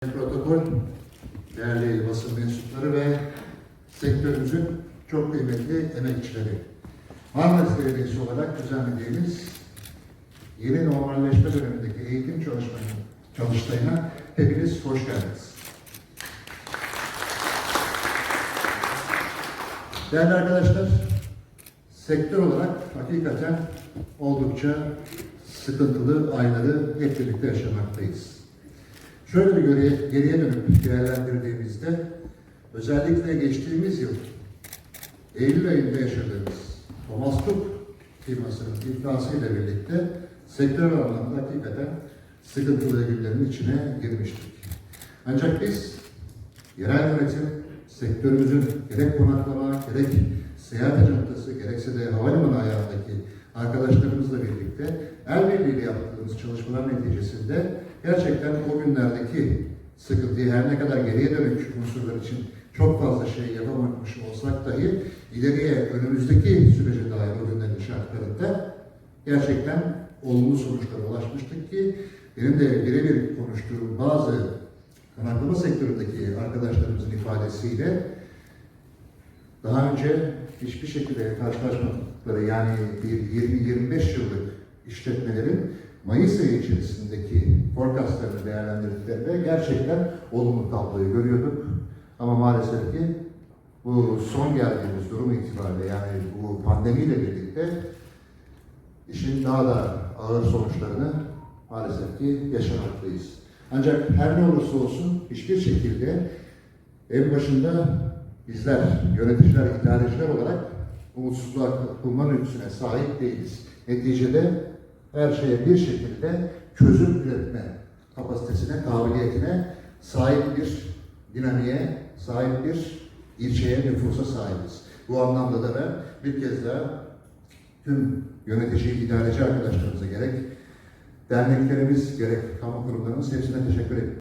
Protokol, değerli basın mensupları ve sektörümüzün çok kıymetli emekçileri. Marmaris Belediyesi olarak düzenlediğimiz yeni normalleşme dönemindeki eğitim çalışmalarının çalıştayına hepiniz hoş geldiniz. Değerli arkadaşlar, sektör olarak hakikaten oldukça sıkıntılı ayları hep birlikte yaşamaktayız. Şöyle bir geriye, geriye dönüp değerlendirdiğimizde özellikle geçtiğimiz yıl Eylül ayında yaşadığımız Thomas Cook firmasının iflasıyla birlikte sektör anlamda hakikaten sıkıntılı günlerin içine girmiştik. Ancak biz yerel yönetim, sektörümüzün gerek konaklama, gerek seyahat acentası, gerekse de havalimanı ayağındaki arkadaşlarımızla birlikte el birliğiyle yaptığımız çalışmalar neticesinde gerçekten o günlerdeki sıkıntıyı her ne kadar geriye dönük unsurlar için çok fazla şey yapamamış olsak dahi ileriye önümüzdeki sürece dair o günlerin şartlarında gerçekten olumlu sonuçlara ulaşmıştık ki benim de birebir konuştuğum bazı konaklama sektöründeki arkadaşlarımızın ifadesiyle daha önce hiçbir şekilde karşılaşmadıkları yani bir 20-25 yıllık işletmelerin Mayıs ayı içerisindeki forecastlarını değerlendirdiklerinde gerçekten olumlu tabloyu görüyorduk. Ama maalesef ki bu son geldiğimiz durum itibariyle yani bu pandemiyle birlikte işin daha da ağır sonuçlarını maalesef ki yaşamaktayız. Ancak her ne olursa olsun hiçbir şekilde en başında bizler yöneticiler, idareciler olarak umutsuzluğa kapılma lüksüne sahip değiliz. Neticede her şeye bir şekilde çözüm üretme kapasitesine, kabiliyetine sahip bir dinamiğe, sahip bir ilçeye, nüfusa sahibiz. Bu anlamda da ben bir kez daha tüm yönetici, idareci arkadaşlarımıza gerek derneklerimiz, gerek kamu kurumlarımız hepsine teşekkür ederim.